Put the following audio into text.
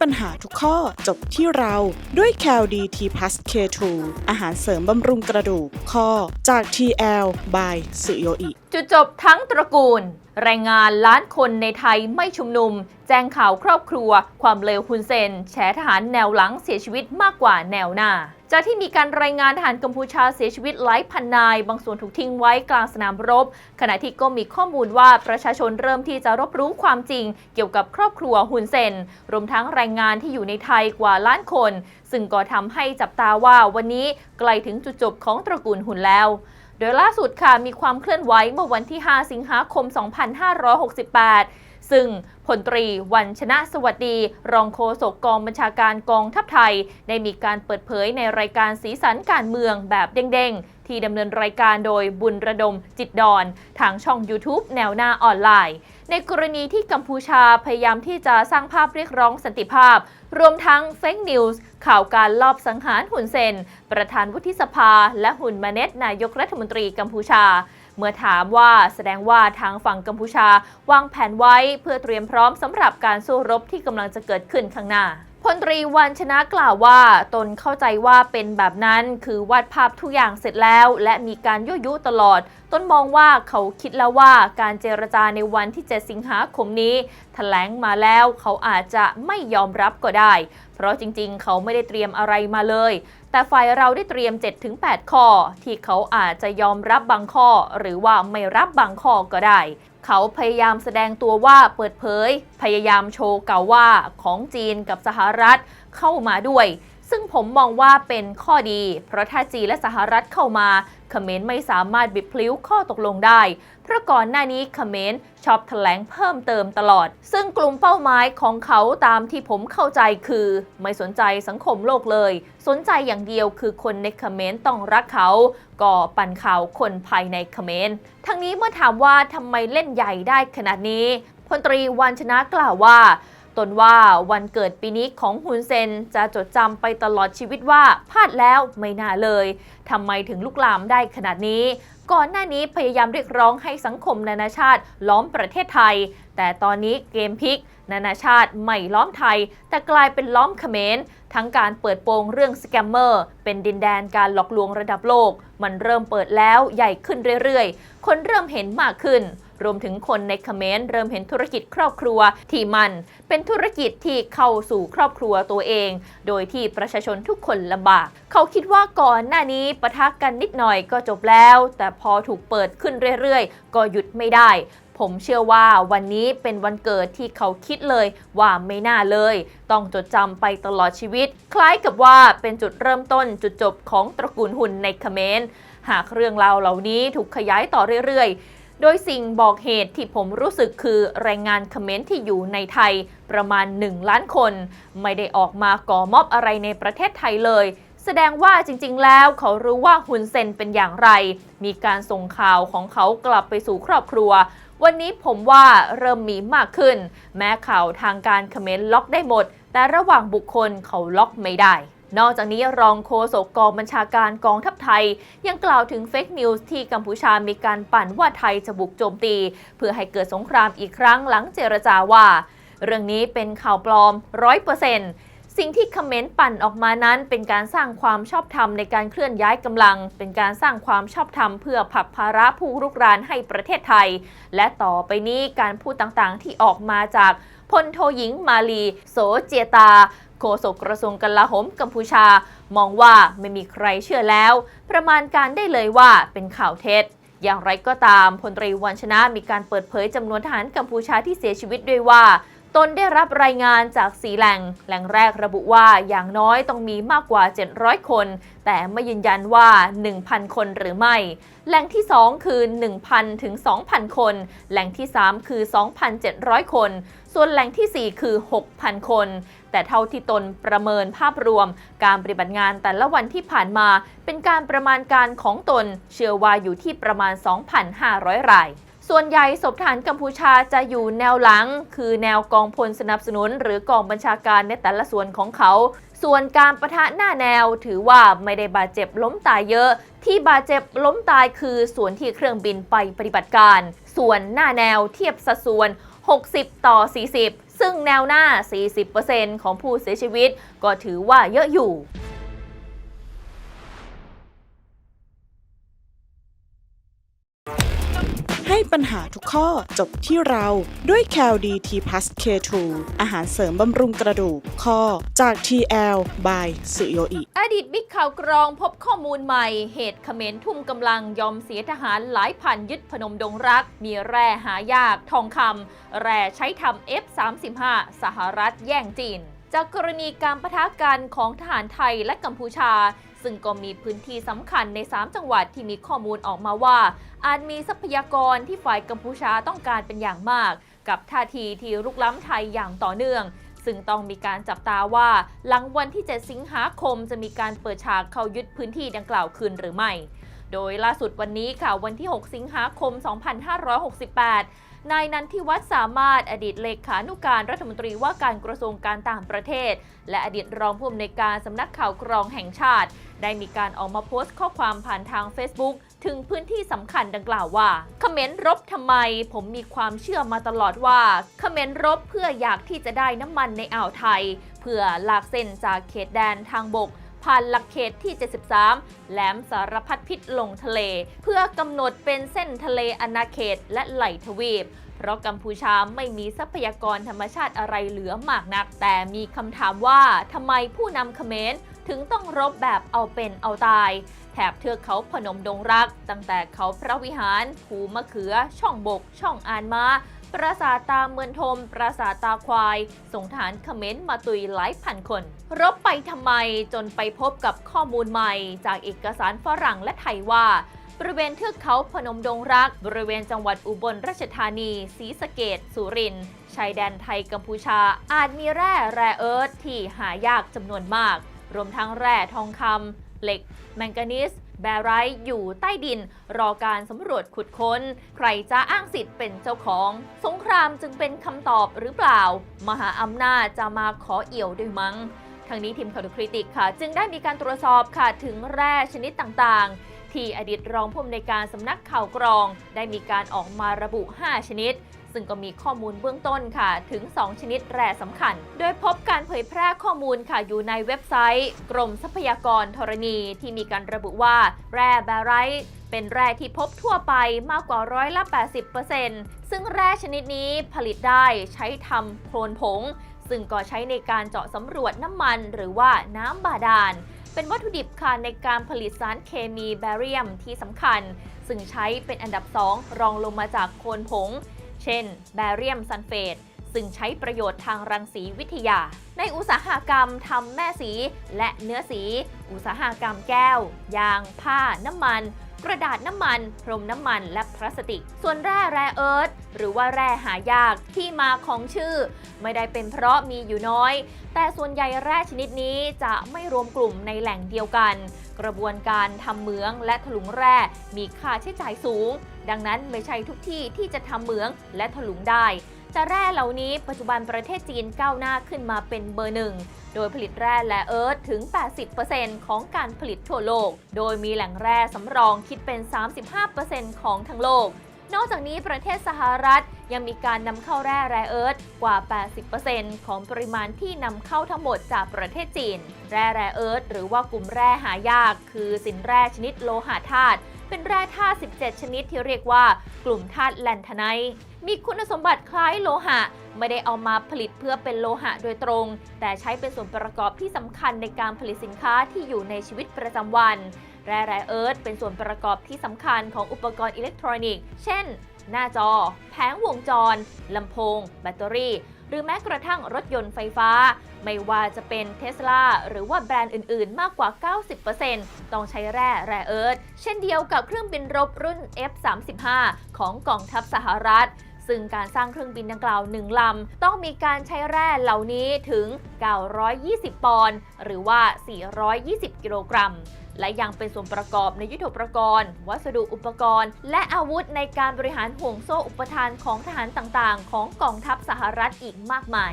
ปัญหาทุกข้อจบที่เราด้วยแคลดีทีพัสเคทูอาหารเสริมบำรุงกระดูกข้อจาก TL by สุโยอิจุดจบทั้งตระกูล แรงงานล้านคนในไทยไม่ชุมนุม แจ้งข่าวครอบครัว ความเลวฮุนเซน แฉทหารแนวหลังเสียชีวิตมากกว่าแนวหน้า จากที่มีการรายงานทหารกัมพูชาเสียชีวิตหลายพันนาย บางส่วนถูกทิ้งไว้กลางสนามรบ ขณะที่ก็มีข้อมูลว่าประชาชนเริ่มที่จะรับรู้ความจริง เกี่ยวกับครอบครัวฮุนเซน รวมทั้งแรงงานที่อยู่ในไทยกว่าล้านคน ซึ่งก็ทำให้จับตาว่าวันนี้ใกล้ถึงจุดจบของตระกูลหุนแล้ว โดยล่าสุดค่ะมีความเคลื่อนไหวเมื่อวันที่ 5 สิงหาคม 2568 ซึ่งพลตรีวันชนะสวัสดี รองโฆษกกองบัญชาการกองทัพไทย ได้มีการเปิดเผยในรายการสีสันการเมืองแบบเด้งๆ ที่ดำเนินรายการโดยบุญระดมจิตดอน ทางช่อง YouTube แนวหน้าออนไลน์ ในกรณีที่กัมพูชาพยายามที่จะสร้างภาพเรียกร้องสันติภาพ รวมทั้งเฟกนิวส์ข่าวการลอบสังหารหุ่นเซน ประธานวุฒิสภา และหุ่นมาเนตนายกรัฐมนตรีกัมพูชา เมื่อถามว่าแสดงว่าทางฝั่งกัมพูชาวางแผนไว้ เพื่อเตรียมพร้อมสำหรับการสู้รบที่กำลังจะเกิดขึ้นข้างหน้า พลตรีวันชนะกล่าวว่าตนเข้าใจว่าเป็นแบบนั้นคือวาดภาพทุกอย่างเสร็จแล้ว และมีการยั่วยุตลอดต้นมองว่าเขาคิดแล้วว่าการเจรจาในวันที่ 7 สิงหาคมนี้ถแถลงมาแล้วเขาอาจจะไม่ยอมรับก็ได้ เพราะจริงๆ เขาไม่ได้เตรียมอะไรมาเลย แต่ฝ่ายเราได้เตรียม 7-8 ข้อ ที่เขาอาจจะยอมรับบางข้อ หรือว่าไม่รับบางข้อก็ได้ เขาพยายามแสดงตัวว่าเปิดเผย พยายามโชว์เก่าว่าของจีนกับสหรัฐเข้ามาด้วย ซึ่งผมมองว่าเป็นข้อดี เพราะถ้าจีนและสหรัฐเข้ามาเขมรไม่สามารถบิดพลิ้วข้อตกลงได้ เพราะก่อนหน้านี้เขมรชอบแถลงเพิ่มเติมตลอด ซึ่งกลุ่มเป้าหมายของเขาตามที่ผมเข้าใจคือ ไม่สนใจสังคมโลกเลย สนใจอย่างเดียวคือคนในเขมรต้องรักเขา ก่อปั่นข่าวคนภายในเขมร ทั้งนี้เมื่อถามว่าทำไมเล่นใหญ่ได้ขนาดนี้พลตรีวันชนะกล่าวว่า ตนว่าวันเกิดปีนี้ของฮุนเซนจะจดจำไปตลอดชีวิตว่าพลาดแล้วไม่น่าเลยทำไมถึงลุกลามได้ขนาดนี้ ก่อนหน้านี้พยายามเรียกร้องให้สังคมนานาชาติล้อมประเทศไทย แต่ตอนนี้เกมพลิก นานาชาติไม่ล้อมไทย แต่กลายเป็นล้อมเขมรทั้งการเปิดโปงเรื่องสแกมเมอร์เป็นดินแดนการหลอกลวงระดับโลก มันเริ่มเปิดแล้วใหญ่ขึ้นเรื่อยๆ คนเริ่มเห็นมากขึ้น รวมถึงคนในเขมรเริ่มเห็นธุรกิจครอบครัวที่มัน เป็นธุรกิจที่เข้าสู่ครอบครัวตัวเอง โดยที่ประชาชนทุกคนลำบาก เขาคิดว่าก่อนหน้านี้ปะทะกกันนิดหน่อยก็จบแล้ว แต่พอถูกเปิดขึ้นเรื่อยๆ ก็หยุดไม่ได้ผมเชื่อว่าวันนี้เป็นวันเกิดที่เขาคิดเลยว่าไม่น่าเลย ต้องจดจำไปตลอดชีวิต คล้ายกับว่าเป็นจุดเริ่มต้นจุดจบของตระกูลหุ่นในคเขมรหากเรื่องราวเหล่านี้ถูกขยายต่อเรื่อยๆ โดยสิ่งบอกเหตุที่ผมรู้สึกคือแรงงานเขมรที่อยู่ในไทยประมาณ 1 ล้านคน ไม่ได้ออกมาก่อม็อบอะไรในประเทศไทยเลย แสดงว่าจริง ๆ แล้วเขารู้ว่าฮุนเซนเป็นอย่างไร มีการส่งข่าวของเขากลับไปสู่ครอบครัว วันนี้ผมว่าเริ่มมีมากขึ้น แม้ข่าวทางการเขมรล็อกได้หมด แต่ระหว่างบุคคลเขาล็อกไม่ได้ นอกจากนี้รองโฆษกกองบัญชาการกองทัพไทย ยังกล่าวถึงเฟกนิวส์ที่กัมพูชามีการปั่นว่าไทยจะบุกโจมตี เพื่อให้เกิดสงครามอีกครั้งหลังเจรจาว่า เรื่องนี้เป็นข่าวปลอมร้อยเปอร์เซ็นต์สิ่งที่คอมเมนต์ปั่นออกมานั้น เป็นการสร้างความชอบธรรมในการเคลื่อนย้ายกำลัง เป็นการสร้างความชอบธรรมเพื่อผลักภาระผู้รุกรานให้ประเทศไทย และต่อไปนี้การพูดต่างๆที่ออกมาจากพลโทหญิงมาลี โสเจตา โฆษกกระทรวงกลาโหมกัมพูชา มองว่าไม่มีใครเชื่อแล้ว ประมาณการได้เลยว่าเป็นข่าวเท็จอย่างไรก็ตามพลตรีวันชนะมีการเปิดเผยจำนวนทหารกัมพูชาที่เสียชีวิตด้วยว่า ตนได้รับรายงานจากสีแหล่ง แหล่งแรกระบุว่าอย่างน้อยต้องมีมากกว่า 700 คน แต่ไม่ยืนยันว่า 1,000 คนหรือไม่ แหล่งที่ 2 คือ 1,000 ถึง 2,000 คน แหล่งที่ 3 คือ 2,700 คน ส่วนแหล่งทีสี่4 คือ 6,000 คน แต่เท่าที่ตนประเมินภาพรวม การปฏิบัติงานแต่ละวันที่ผ่านมา เป็นการประมาณการของตน เชื่อว่าอยู่ที่ประมาณ 2,500 ราย ส่วนใหญ่ศพทหารกัมพูชาจะอยู่แนวหลัง คือแนวกองพลสนับสนุน หรือกองบัญชาการในแต่ละส่วนของเขา ส่วนการประทะหน้าแนวถือว่าไม่ได้บาดเจ็บล้มตายเยอะ ที่บาดเจ็บล้มตายคือส่วนที่เครื่องบินไปปฏิบัติการ ส่วนหน้าแนวเทียบสัดส่วน 60 ต่อ 40 ซึ่งแนวหน้า 40%ของผู้เสียชีวิต ก็ถือว่าเยอะอยู่ ปัญหาทุกข้อจบที่เราด้วย c a l d t p l u s K2 อาหารเสริมบำรุงกระดูกข้อจาก TL by สุโยอิ อดีตบิ๊กข่าวกรองพบข้อมูลใหม่ เหตุเขมรทุ่มกำลังยอมเสียทหารหลายพันยึดพนมดงรัก มีแร่หายากทองคำแร่ใช้ทำ F35 สหรัฐแย่งจีน จากกรณีการประทะกันของทหารไทยและกัมพูชา ซึ่งก็มีพื้นที่สำคัญใน 3 จังหวัดที่มีข้อมูลออกมาว่า อาจมีทรัพยากรที่ฝ่ายกัมพูชาต้องการเป็นอย่างมาก กับท่าทีที่รุกล้ำไทยอย่างต่อเนื่องซึ่งต้องมีการจับตาว่า หลังวันที่ 7 สิงหาคมจะมีการเปิดฉากเข้ายึดพื้นที่ดังกล่าวคืนหรือไม่ โดยล่าสุดวันนี้ค่ะวันที่ 6 สิงหาคม 2568 นายนันทิวัฒน์สามารถอดีตเลขานุการรัฐมนตรีว่าการกระทรวงการต่างประเทศ และอดีตรองผู้อำนวยการสำนักข่าวกรองแห่งชาติ ได้มีการออกมาโพสต์ข้อความผ่านทาง Facebook ถึงพื้นที่สำคัญดังกล่าวว่าเขมรรบทำไม ผมมีความเชื่อมาตลอดว่าเขมรรบเพื่ออยากที่จะได้น้ำมันในอ่าวไทย เพื่อลากเส้นจากเขตแดนทางบก ผ่านหลักเขตที่ 73 แหลมสารพัดพิษลงทะเล เพื่อกำหนดเป็นเส้นทะเลอาณาเขตและไหลทวีป เพราะกัมพูชาไม่มีทรัพยากรธรรมชาติอะไรเหลือมากนัก แต่มีคำถามว่าทำไมผู้นำเขมรถึงต้องรบแบบเอาเป็นเอาตาย แถบเทือกเขาพนมดงรัก ตั้งแต่เขาพระวิหาร ภูมะเขือ ช่องบก ช่องอานมา ปราสาทตาเมือนทม ปราสาทตาควาย ส่งฐานเขมรมาตุยหลายพันคน รบไปทำไมจนไปพบกับข้อมูลใหม่ จากเอกสารฝรั่งและไทยว่า บริเวณเทือกเขาพนมดงรัก บริเวณจังหวัดอุบลราชธานีศรีสะเกดสุรินทร์ชายแดนไทยกัมพูชา อาจมีแร่แร่เอิร์ธที่หายากจำนวนมาก รวมทั้งแร่ทองคำเหล็ก แมงกานีส แบไรท์อยู่ใต้ดิน รอการสำรวจขุดค้น ใครจะอ้างสิทธิ์เป็นเจ้าของ สงครามจึงเป็นคำตอบหรือเปล่า มหาอำนาจจะมาขอเอี่ยวด้วยมั้งทางนี้ทีมข่าวดูคริติกค่ะ จึงได้มีการตรวจสอบค่ะถึงแร่ชนิดต่างๆ ที่อดีตรองผู้อำนวยการสำนักข่าวกรอง ได้มีการออกมาระบุ 5 ชนิด ซึ่งก็มีข้อมูลเบื้องต้นค่ะ ถึง 2 ชนิดแร่สำคัญ โดยพบการเผยแพร่ข้อมูลค่ะอยู่ในเว็บไซต์ กรมทรัพยากรธรณีที่มีการระบุว่าแร่แบไรท์เป็นแร่ที่พบทั่วไปมากกว่าร้อยละ80%ซึ่งแร่ชนิดนี้ผลิตได้ใช้ทำโคลนผง ซึ่งก็ใช้ในการเจาะสำรวจน้ำมันหรือว่าน้ำบาดาลเป็นวัตถุดิบค่ะในการผลิตสารเคมีแบเรียมที่สำคัญ ซึ่งใช้เป็นอันดับ 2 รองลงมาจากโคลนผง เช่น แบเรียมซัลเฟตซึ่งใช้ประโยชน์ทางรังสีวิทยา ในอุตสาหกรรมทำแม่สีและเนื้อสี อุตสาหกรรมแก้ว ยาง ผ้า น้ำมัน กระดาษน้ำมัน พรมน้ำมันและพลาสติก ส่วนแร่แร่เอิร์ธหรือว่าแร่หายากที่มาของชื่อ ไม่ได้เป็นเพราะมีอยู่น้อย แต่ส่วนใหญ่แร่ชนิดนี้จะไม่รวมกลุ่มในแหล่งเดียวกัน กระบวนการทำเหมืองและถลุงแร่มีค่าใช้จ่ายสูง ดังนั้นไม่ใช่ทุกที่ที่จะทำเหมืองและถลุงได้ แต่แร่เหล่านี้ปัจจุบันประเทศจีนก้าวหน้าขึ้นมาเป็นเบอร์หนึ่ง โดยผลิตแร่และเอิร์ธถึง 80%ของการผลิตทั่วโลก โดยมีแหล่งแร่สำรองคิดเป็น 35%ของทั้งโลก นอกจากนี้ประเทศสหรัฐยังมีการนำเข้าแร่แร่เอิร์ธกว่า 80%ของปริมาณที่นำเข้าทั้งหมดจากประเทศจีน แร่แร่เอิร์ธหรือว่ากลุ่มแร่หายาก คือสินแร่ชนิดโลหะธาตุ เป็นแร่ธาตุ 17 ชนิดที่เรียกว่ากลุ่มธาตุแลนทไนท์มีคุณสมบัติคล้ายโลหะ ไม่ได้เอามาผลิตเพื่อเป็นโลหะโดยตรง แต่ใช้เป็นส่วนประกอบที่สำคัญในการผลิตสินค้าที่อยู่ในชีวิตประจำวัน แร่แร่เอิร์ธเป็นส่วนประกอบที่สำคัญของอุปกรณ์อิเล็กทรอนิกส์ เช่น หน้าจอ แผงวงจร ลำโพง แบตเตอรี่ หรือแม้กระทั่งรถยนต์ไฟฟ้า ไม่ว่าจะเป็นเทสลาหรือว่าแบรนด์อื่นๆ มากกว่า 90%ต้องใช้แร่แร่เอิร์ธเช่นเดียวกับเครื่องบินรบรุ่น F-35 ของกองทัพสหรัฐ ซึ่งการสร้างเครื่องบินดังกล่าวหนึ่งลำต้องมีการใช้แร่เหล่านี้ถึง 920 ปอนด์หรือว่า 420 กิโลกรัมและยังเป็นส่วนประกอบในยุทธปกรณ์ วัสดุอุปกรณ์ และอาวุธในการบริหารห่วงโซ่อุปทานของทหารต่างๆ ของกองทัพสหรัฐอีกมากมาย